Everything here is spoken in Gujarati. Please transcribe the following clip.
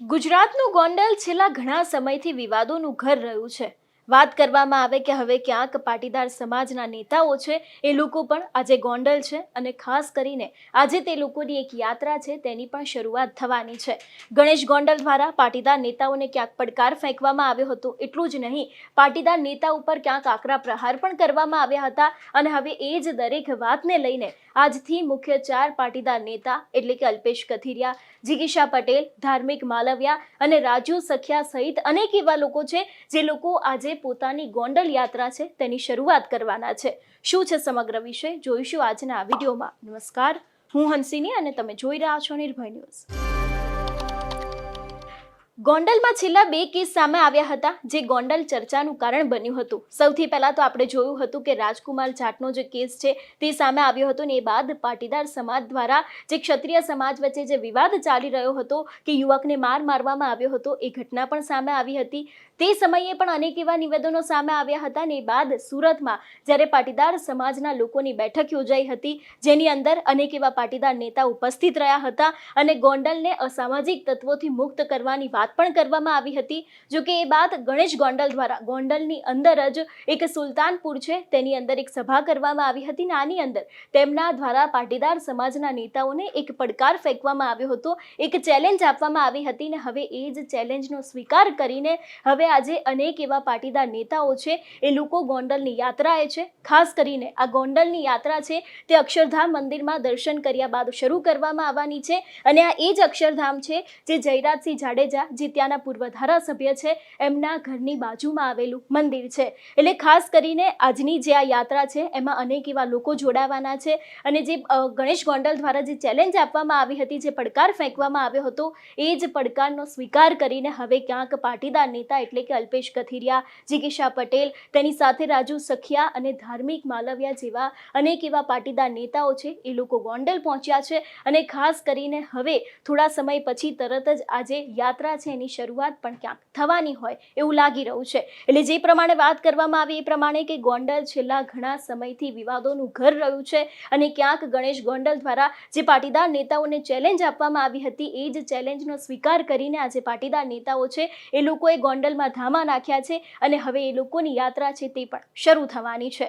ગુજરાતનું ગોંડલ છેલ્લા ઘણા સમયથી વિવાદોનું ઘર રહ્યું છે. વાત કરવામાં આવે કે હવે ક્યાંક પાટીદાર સમાજના નેતાઓ છે, એ લોકો પણ આજે ગોંડલ છે અને ખાસ કરીને આજે તે લોકોની એક યાત્રા છે, તેની પણ શરૂઆત થવાની છે. ગણેશ ગોંડલ દ્વારા પાટીદાર નેતાઓને ક્યાંક પડકાર ફેંકવામાં આવ્યો હતો, એટલું જ નહીં, પાટીદાર નેતા ઉપર ક્યાંક આકરા પ્રહાર પણ કરવામાં આવ્યા હતા અને હવે એ જ દરેક વાતને લઈને આજથી મુખ્ય ચાર પાટીદાર નેતા એટલે કે અલ્પેશ કથિરિયા, જિગીશા પટેલ, ધાર્મિક માલવિયા અને રાજુ સખિયા સહિત અનેક એવા લોકો છે, જે લોકો આજે પોતાની ગોંડલ યાત્રા છે તેની શરૂઆત કરવાના છે. શું છે સમગ્ર વિષય? જોઈશું આજના વિડીયોમાં. નમસ્કાર. હું હંસિની અને તમે જોઈ રહ્યા છો નિર્ભય ન્યૂઝ. ગોંડલમાં છેલ્લા બે કેસ સામે આવ્યા હતા, જે ગોંડલ ચર્ચાનું કારણ બન્યું હતું. સૌથી પહેલા તો આપણે જોયું હતું કે રાજકુમાર જાટનો જે કેસ છે, તે સામે આવ્યો હતો ને એ બાદ પાટીદાર સમાજ દ્વારા જે ક્ષત્રિય સમાજ વચ્ચે જે વિવાદ ચાલી રહ્યો હતો, કે યુવકને માર મારવામાં આવ્યો હતો, એ ઘટના પણ સામે આવી હતી. તે સમયે પણ અનેક એવા નિવેદનો સામે આવ્યા હતા ને એ બાદ સુરતમાં જ્યારે પાટીદાર સમાજના લોકોની બેઠક યોજાઈ હતી, જેની અંદર અનેક એવા પાટીદાર નેતા ઉપસ્થિત રહ્યા હતા અને ગોંડલને અસામાજિક તત્વોથી મુક્ત કરવાની વાત પણ કરવામાં આવી હતી. જો કે એ બાદ ગણેશ ગોંડલ દ્વારા, ગોંડલની અંદર જ એક સુલતાનપુર છે, તેની અંદર એક સભા કરવામાં આવી હતી. ને આની અંદર તેમના દ્વારા પાટીદાર સમાજના નેતાઓને એક પડકાર ફેંકવામાં આવ્યો હતો. એક ચેલેન્જ આપવામાં આવી હતી ને હવે એ જ ચેલેન્જનો સ્વીકાર કરીને હવે આજે અનેક એવા પાટીદાર નેતાઓ છે, એ લોકો ગોંડલની યાત્રાએ છે. ખાસ કરીને આ ગોંડલની યાત્રા છે, તે અક્ષરધામ મંદિરમાં દર્શન કર્યા બાદ શરૂ કરવામાં આવવાની છે. અને આ એ જ અક્ષરધામ છે, જે જયરાજસિંહ જાડેજા જે ત્યાંના પૂર્વ ધારાસભ્ય છે, એમના ઘરની બાજુમાં આવેલું મંદિર છે. એટલે ખાસ કરીને આજની જે આ યાત્રા છે, એમાં અનેક એવા લોકો જોડાવાના છે અને જે ગણેશ ગોંડલ દ્વારા જે ચેલેન્જ આપવામાં આવી હતી, જે પડકાર ફેંકવામાં આવ્યો હતો, એ જ પડકારનો સ્વીકાર કરીને હવે ક્યાંક પાટીદાર નેતા એટલે કે અલ્પેશ કથિરિયા જિગીશા પટેલ, તેની સાથે રાજુ સખિયા અને ધાર્મિક માલવિયા જેવા અનેક એવા પાટીદાર નેતાઓ છે, એ લોકો ગોંડલ પહોંચ્યા છે. અને ખાસ કરીને હવે થોડા સમય પછી તરત જ આજે યાત્રા છે એની શરૂઆત પણ ક્યાંક થવાની હોય એવું લાગી રહ્યું છે. એટલે જે પ્રમાણે વાત કરવામાં આવી એ પ્રમાણે કે ગોંડલ છેલ્લા ઘણા સમયથી વિવાદોનું ઘર રહ્યું છે અને ક્યાંક ગણેશ ગોંડલ દ્વારા જે પાટીદાર નેતાઓને ચેલેન્જ આપવામાં આવી હતી એ જ ચેલેન્જનો સ્વીકાર કરીને આજે પાટીદાર નેતાઓ છે એ લોકોએ ગોંડલમાં ધામા નાખ્યા છે અને હવે એ લોકોની યાત્રા છે તે પણ શરૂ થવાની છે.